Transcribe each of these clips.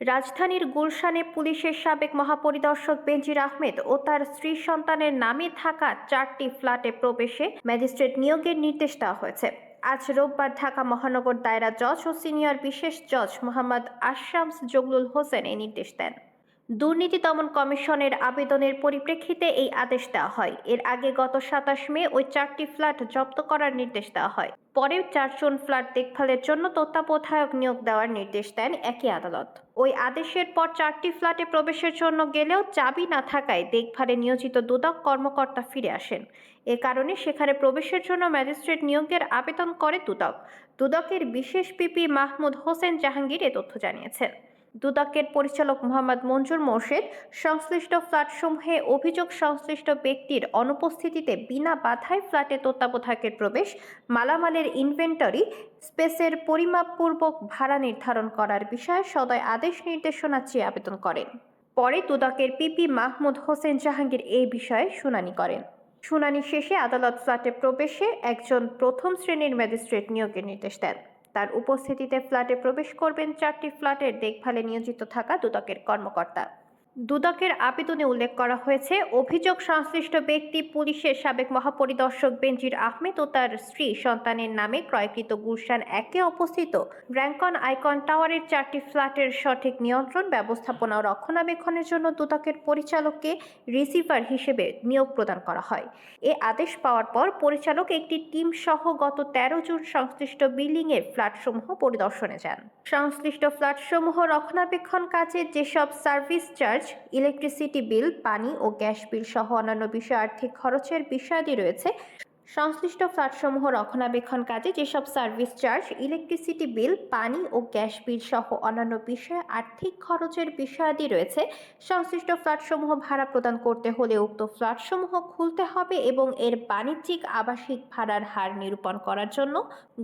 রাজধানীর গুলশানে পুলিশের সাবেক মহাপরিদর্শক বেনজির আহমেদ ও তার স্ত্রী সন্তানের নামে থাকা চারটি ফ্ল্যাটে প্রবেশে ম্যাজিস্ট্রেট নিয়োগের নির্দেশ দেওয়া হয়েছে। আজ রোববার ঢাকা মহানগর দায়রা জজ ও সিনিয়র বিশেষ জজ মোহাম্মদ আশরামস জগলুল হোসেন এই নির্দেশ দেন। দুর্নীতি দমন কমিশনের আবেদনের পরিপ্রেক্ষিতে এই আদেশ দেওয়া হয়। এর আগে গত সাতাশ মে ওই চারটি ফ্ল্যাট জব্দ করার নির্দেশ দেওয়া হয়। পরে চারজন ফ্ল্যাট দেখভালের জন্য তত্ত্বাবধায়ক নিয়োগ দেওয়ার নির্দেশ দেন একই আদালত। ওই আদেশের পর চারটি ফ্ল্যাটে প্রবেশের জন্য গেলেও চাবি না থাকায় দেখভালে নিয়োজিত দুদক কর্মকর্তা ফিরে আসেন। এ কারণে সেখানে প্রবেশের জন্য ম্যাজিস্ট্রেট নিয়োগের আবেদন করে দুদক। দুদকের বিশেষ পিপি মাহমুদ হোসেন জাহাঙ্গীর এ তথ্য জানিয়েছেন। দুদকের পরিচালক মোহাম্মদ মঞ্জুর মোর্শেদ, সংশ্লিষ্ট ফ্ল্যাটসমূহে অভিযোগ সংশ্লিষ্ট ব্যক্তির অনুপস্থিতিতে বিনা বাধায় ফ্ল্যাটে তত্ত্বাবধায়কের প্রবেশ, মালামালের ইনভেন্টরি, স্পেসের পরিমাপপূর্বক ভাড়া নির্ধারণ করার বিষয়ে সদয় আদেশ নির্দেশনা চেয়ে আবেদন করেন। পরে দুদকের পিপি মাহমুদ হোসেন জাহাঙ্গীর এই বিষয়ে শুনানি করেন। শুনানি শেষে আদালত ফ্ল্যাটে প্রবেশে একজন প্রথম শ্রেণির ম্যাজিস্ট্রেট নিয়োগের নির্দেশ দেন। তার উপস্থিতিতে ফ্ল্যাটে প্রবেশ করবেন চারটি ফ্ল্যাটের দেখভালে নিয়োজিত থাকা দুদকের কর্মকর্তা। দুদকের আবেদনে উল্লেখ করা হয়েছে, অভিযোগ সংশ্লিষ্ট ব্যক্তি পুলিশের সাবেক মহাপরিদর্শক বেনজির আহমেদ ও তার স্ত্রী সন্তানের নামে ক্রয়কৃত গুলশান একে অবস্থিত র্যাঙ্কন আইকন টাওয়ারের চারটি ফ্ল্যাটের সঠিক নিয়ন্ত্রণ, ব্যবস্থাপনা ও রক্ষণাবেক্ষণের জন্য দুদকের পরিচালককে রিসিভার হিসেবে নিয়োগ প্রদান করা হয়। এ আদেশ পাওয়ার পর পরিচালক একটি টিম সহ গত তেরো জুন সংশ্লিষ্ট বিল্ডিংয়ের ফ্ল্যাটসমূহ পরিদর্শনে যান। সংশ্লিষ্ট ফ্ল্যাটসমূহ রক্ষণাবেক্ষণ কাজে যেসব সার্ভিস চার্জ ইলেকট্রিসিটি বিল পানি ও গ্যাস বিল সহ অন্যান্য বিষয় আর্থিক খরচের বিষয়াদি রয়েছে। সংশ্লিষ্ট ফ্ল্যাটসমূহ রক্ষণাবেক্ষণ কাজে যেসব সার্ভিস চার্জ ইলেকট্রিসিটি বিল পানি ও গ্যাস বিল সহ অন্যান্য বিষয়ে আর্থিক খরচের বিষয়াদি রয়েছে। সংশ্লিষ্ট ফ্ল্যাটসমূহ ভাড়া প্রদান করতে হলে উক্ত ফ্ল্যাটসমূহ খুলতে হবে এবং এর বাণিজ্যিক আবাসিক ভাড়ার হার নিরূপণ করার জন্য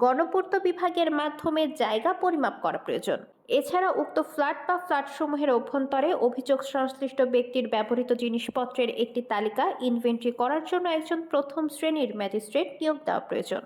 গণপূর্ত বিভাগের মাধ্যমে জায়গা পরিমাপ করা প্রয়োজন। এছাড়া উক্ত ফ্ল্যাট বা ফ্ল্যাটসমূহের অভ্যন্তরে অভিযোগ সংশ্লিষ্ট ব্যক্তির ব্যবহৃত জিনিসপত্রের একটি তালিকা ইনভেন্টরি করার জন্য একজন প্রথম শ্রেণির ম্যাজিস্ট্রেট নিয়োগ দেওয়া প্রয়োজন।